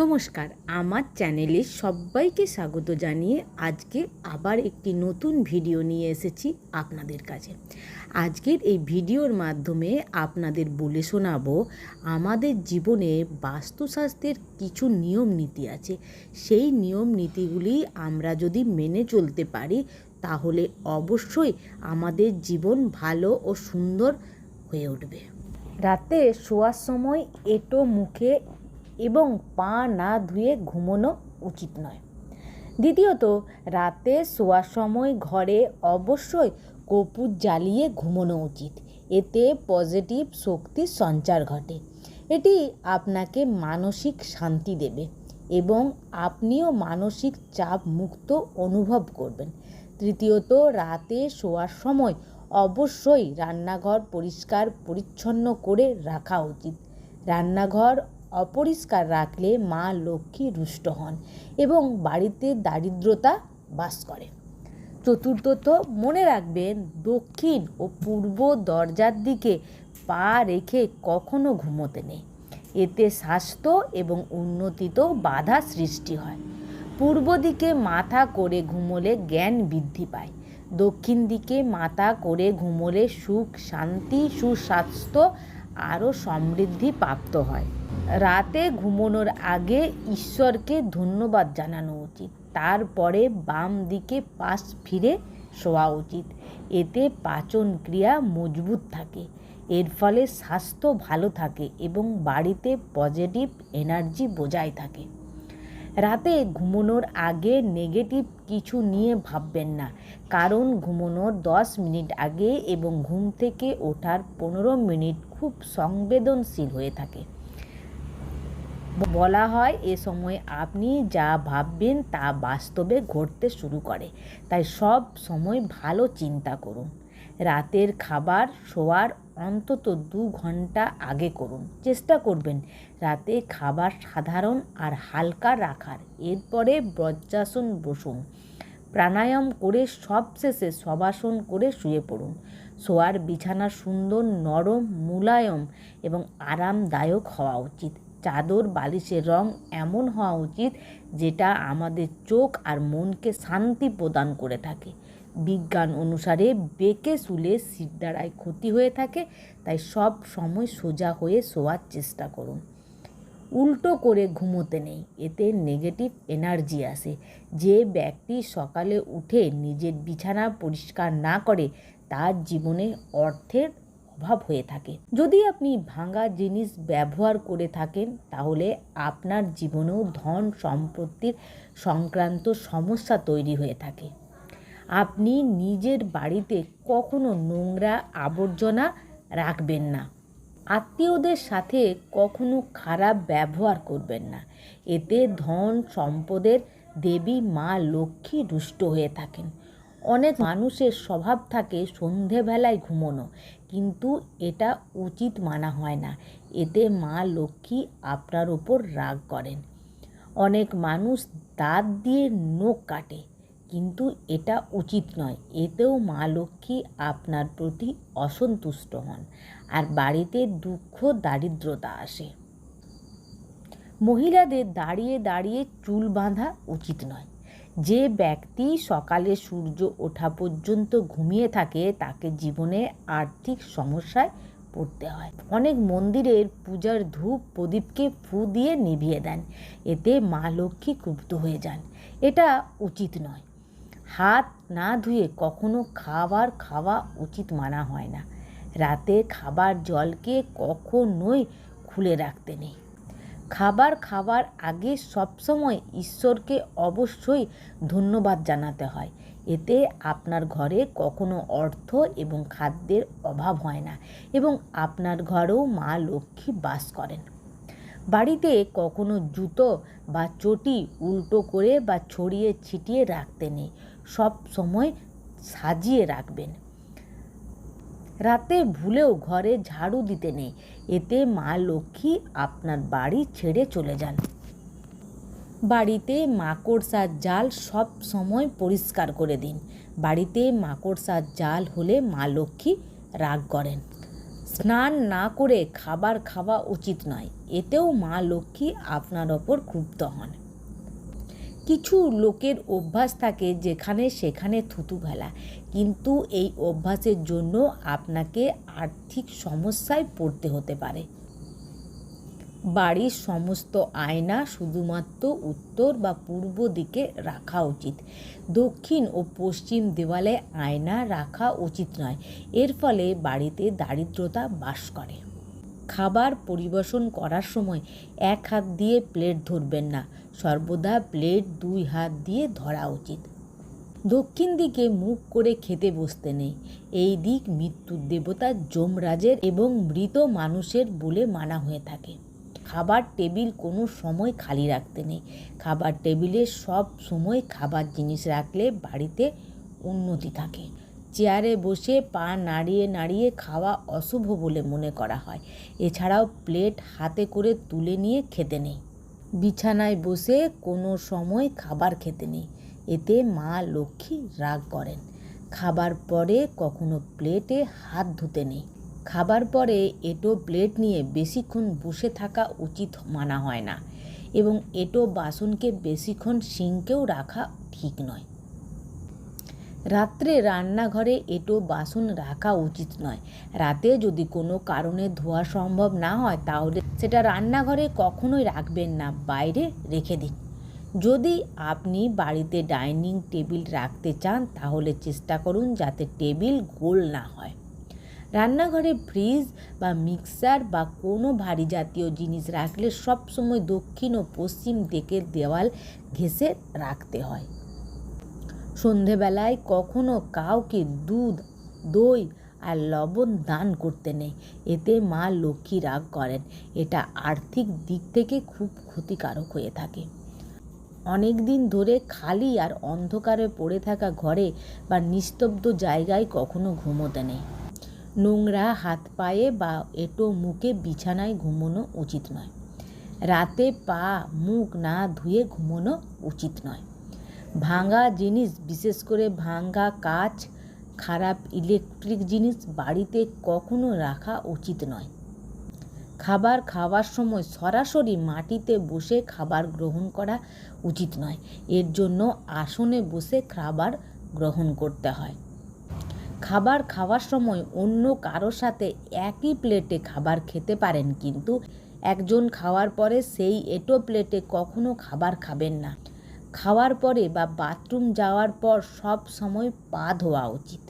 নমস্কার, আমার চ্যানেলে সবাইকে স্বাগত জানিয়ে আজকে আবার একটি নতুন ভিডিও নিয়ে এসেছি আপনাদের কাছে। আজকের এই ভিডিওর মাধ্যমে আপনাদের বলে শোনাবো, আমাদের জীবনে বাস্তুশাস্ত্রের কিছু নিয়ম নীতি আছে। সেই নিয়ম নীতিগুলি আমরা যদি মেনে চলতে পারি, তাহলে অবশ্যই আমাদের জীবন ভালো ও সুন্দর হয়ে উঠবে। রাতে শোয়ার সময় এটো মুখে এবং পা না ধুয়ে ঘুমোনো উচিত নয়। দ্বিতীয়ত, রাতে শোয়ার সময় ঘরে অবশ্যই কর্পূর জ্বালিয়ে ঘুমোনো উচিত। এতে পজিটিভ শক্তির সঞ্চার ঘটে। এটি আপনাকে মানসিক শান্তি দেবে এবং আপনিও মানসিক চাপ মুক্ত অনুভব করবেন। তৃতীয়ত, রাতে শোয়ার সময় অবশ্যই রান্নাঘর পরিষ্কার পরিচ্ছন্ন করে রাখা উচিত। রান্নাঘর অপরিষ্কার রাখলে মা লক্ষ্মী রুষ্ট হন এবং বাড়িতে দারিদ্রতা বাস করে। চতুর্থত মনে রাখবেন, দক্ষিণ ও পূর্ব দরজার দিকে পা রেখে কখনো ঘুমোতে নেই। এতে স্বাস্থ্য এবং উন্নতিতেও বাধা সৃষ্টি হয়। পূর্ব দিকে মাথা করে ঘুমোলে জ্ঞান বৃদ্ধি পায়। দক্ষিণ দিকে মাথা করে ঘুমোলে সুখ, শান্তি, সুস্বাস্থ্য আরও সমৃদ্ধি প্রাপ্ত হয়। রাতে ঘুমানোর আগে ঈশ্বরকে ধন্যবাদ জানানো উচিত। তারপরে বাম দিকে পাশ ফিরে শোয়া উচিত। এতে পাচন ক্রিয়া মজবুত থাকে। এর ফলে স্বাস্থ্য ভালো থাকে এবং বাড়িতে পজিটিভ এনার্জি বজায় থাকে। রাতে ঘুমানোর আগে নেগেটিভ কিছু নিয়ে ভাববেন না। কারণ ঘুমানোর দশ মিনিট আগে এবং ঘুম থেকে ওঠার পনেরো মিনিট খুব সংবেদনশীল হয়ে থাকে। বলা হয়, এ সময় আপনি যা ভাববেন তা বাস্তবে ঘটতে শুরু করে। তাই সব সময় ভালো চিন্তা করুন। রাতের খাবার, শোয়ার অন্তত দু ঘণ্টা আগে করুন। চেষ্টা করবেন রাতে খাবার সাধারণ আর হালকা রাখার। এরপরে বজ্রাসন বসুন। প্রাণায়াম করে সবশেষে সবাসন করে শুয়ে পড়ুন। শোয়ার বিছানা সুন্দর নরম মুলায়ম এবং আরামদায়ক হওয়া উচিত। চাদর বালিশের রং এমন হওয়া উচিত যেটা আমাদের চোখ আর মনকে শান্তি প্রদান করে থাকে। বিজ্ঞান অনুসারে বেঁকে শুলে দ্বারায় ক্ষতি হয়ে থাকে, তাই সব সময় সোজা হয়ে শোয়ার চেষ্টা করুন। উল্টো করে ঘুমোতে নেই, এতে নেগেটিভ এনার্জি আসে। যে ব্যক্তি সকালে উঠে নিজের বিছানা পরিষ্কার না করে, তার জীবনে অর্থের অভাব হয়ে থাকে। যদি আপনি ভাঙা জিনিস ব্যবহার করে থাকেন, তাহলে আপনার জীবনেও ধন সম্পত্তির সংক্রান্ত সমস্যা তৈরি হয়ে থাকে। আপনি নিজের বাড়িতে কখনো নোংরা আবর্জনা রাখবেন না। আত্মীয়দের সাথে কখনো খারাপ ব্যবহার করবেন না। এতে ধন সম্পদের দেবী মা লক্ষ্মী রুষ্ট হয়ে থাকেন। অনেক মানুষের স্বভাব থাকে সন্ধেবেলায় ঘুমোনো, কিন্তু এটা উচিত মানা হয় না। এতে মা লক্ষ্মী আপনার ওপর রাগ করেন। অনেক মানুষ দাঁত দিয়ে নখ কাটে কিন্তু এটা উচিত নয়। এতেও মা লক্ষ্মী আপনার প্রতি অসন্তুষ্ট হন আর বাড়িতে দুঃখ, দারিদ্রতা আসে। মহিলাদের দাঁড়িয়ে দাঁড়িয়ে চুল বাঁধা উচিত নয়। যে ব্যক্তি সকালে সূর্য ওঠা পর্যন্ত ঘুমিয়ে থাকে, তাকে জীবনে আর্থিক সমস্যায় পড়তে হয়। অনেক মন্দিরের পূজার ধূপ প্রদীপকে ফু দিয়ে নিভিয়ে দেন। এতে মা লক্ষ্মী ক্ষুব্ধ হয়ে যান। এটা উচিত নয়। হাত না ধুয়ে কখনো খাবার খাওয়া উচিত মানা হয় না। রাতে খাবার জলকে কখনোই খুলে রাখতে নেই। খাবার খাওয়ার আগে সবসময় ঈশ্বরকে অবশ্যই ধন্যবাদ জানাতে হয়। এতে আপনার ঘরে কখনো অর্থ এবং খাদ্যের অভাব হয় না এবং আপনার ঘরেও মা লক্ষ্মী বাস করেন। বাড়িতে কখনো জুতো বা চটি উল্টো করে বা ছড়িয়ে ছিটিয়ে রাখতে নেই। সব সময় সাজিয়ে রাখবেন। রাতে ভুলেও ঘরে ঝাড়ু দিতে নেই। এতে মা লক্ষ্মী আপনার বাড়ি ছেড়ে চলে যান। বাড়িতে মাকড়সার জাল সব সময় পরিষ্কার করে দিন। বাড়িতে মাকড়সার জাল হলে মা লক্ষ্মী রাগ করেন। স্নান না করে খাবার খাওয়া উচিত নয়। এতেও মা লক্ষ্মী আপনার ওপর ক্ষুব্ধ হন। কিছু লোকের অভ্যাস থাকে যেখানে সেখানে থুতু ফেলা। কিন্তু এই অভ্যাসের জন্য আপনাকে আর্থিক সমস্যায় পড়তে হতে পারে। বাড়ির সমস্ত আয়না শুধুমাত্র উত্তর বা পূর্ব দিকে রাখা উচিত। দক্ষিণ ও পশ্চিম দেওয়ালে আয়না রাখা উচিত নয়। এর ফলে বাড়িতে দারিদ্রতা বাস করে। খাবার পরিবেশন করার সময় এক হাত দিয়ে প্লেট ধরবেন না। সর্বদা প্লেট দুই হাত দিয়ে ধরা উচিত। দক্ষিণ দিকে মুখ করে খেতে বসতে নেই। এই দিক মৃত্যুর দেবতা যমরাজের এবং মৃত মানুষের বলে মানা হয়ে থাকে। খাবার টেবিল কোনো সময় খালি রাখতে নেই। খাবার টেবিলে সব সময় খাবার জিনিস রাখলে বাড়িতে উন্নতি থাকে। চেয়ারে বসে পা নাড়িয়ে নাড়িয়ে খাওয়া অশুভ বলে মনে করা হয়। এছাড়াও প্লেট হাতে করে তুলে নিয়ে খেতে নেই। বিছানায় বসে কোনো সময় খাবার খেতে নেই। এতে মা লক্ষ্মী রাগ করেন। খাবার পরে কখনো প্লেটে হাত ধুতে নেই। খাবার পরে এটো প্লেট নিয়ে বেশিক্ষণ বসে থাকা উচিত মানা হয় না। এবং এটো বাসনকে বেশিক্ষণ সিঙ্কেও রাখা ঠিক নয়। রাত্রে রান্নাঘরে এটো বাসন রাখা উচিত নয়। রাতে যদি কোনো কারণে ধোয়া সম্ভব না হয়, তাহলে সেটা রান্নাঘরে কখনোই রাখবেন না, বাইরে রেখে দিন। যদি আপনি বাড়িতে ডাইনিং টেবিল রাখতে চান, তাহলে চেষ্টা করুন যাতে টেবিল গোল না হয়। রান্নাঘরে ফ্রিজ বা মিক্সার বা কোনো ভারী জাতীয় জিনিস রাখলে সবসময় দক্ষিণ ও পশ্চিম দিকের দেওয়াল ঘেঁষে রাখতে হয়। সন্ধেবেলায় কখনো কাউকে দুধ, দই আর লবণ দান করতে নেই। এতে মা লক্ষ্মী রাগ করেন। এটা আর্থিক দিক থেকে খুব ক্ষতিকারক হয়ে থাকে। অনেক দিন ধরে খালি আর অন্ধকারে পড়ে থাকা ঘরে বা নিস্তব্ধ জায়গায় কখনো ঘুমোতে নেই। নোংরা হাত পায়ে বা এটো মুখে বিছানায় ঘুমোনো উচিত নয়। রাতে পা, মুখ না ধুয়ে ঘুমোনো উচিত নয়। ভাঙা জিনিস, বিশেষ করে ভাঙা কাচ, খারাপ ইলেকট্রিক জিনিস বাড়িতে কখনো রাখা উচিত নয়। খাবার খাওয়ার সময় সরাসরি মাটিতে বসে খাবার গ্রহণ করা উচিত নয়। এর জন্য আসনে বসে খাবার গ্রহণ করতে হয়। খাবার খাওয়ার সময় অন্য কারোর সাথে একই প্লেটে খাবার খেতে পারেন, কিন্তু একজন খাওয়ার পরে সেই এটো প্লেটে কখনো খাবার খাবেন না। খাওয়ার পরে বা বাথরুম যাওয়ার পর সব সময় পা ধোয়া উচিত।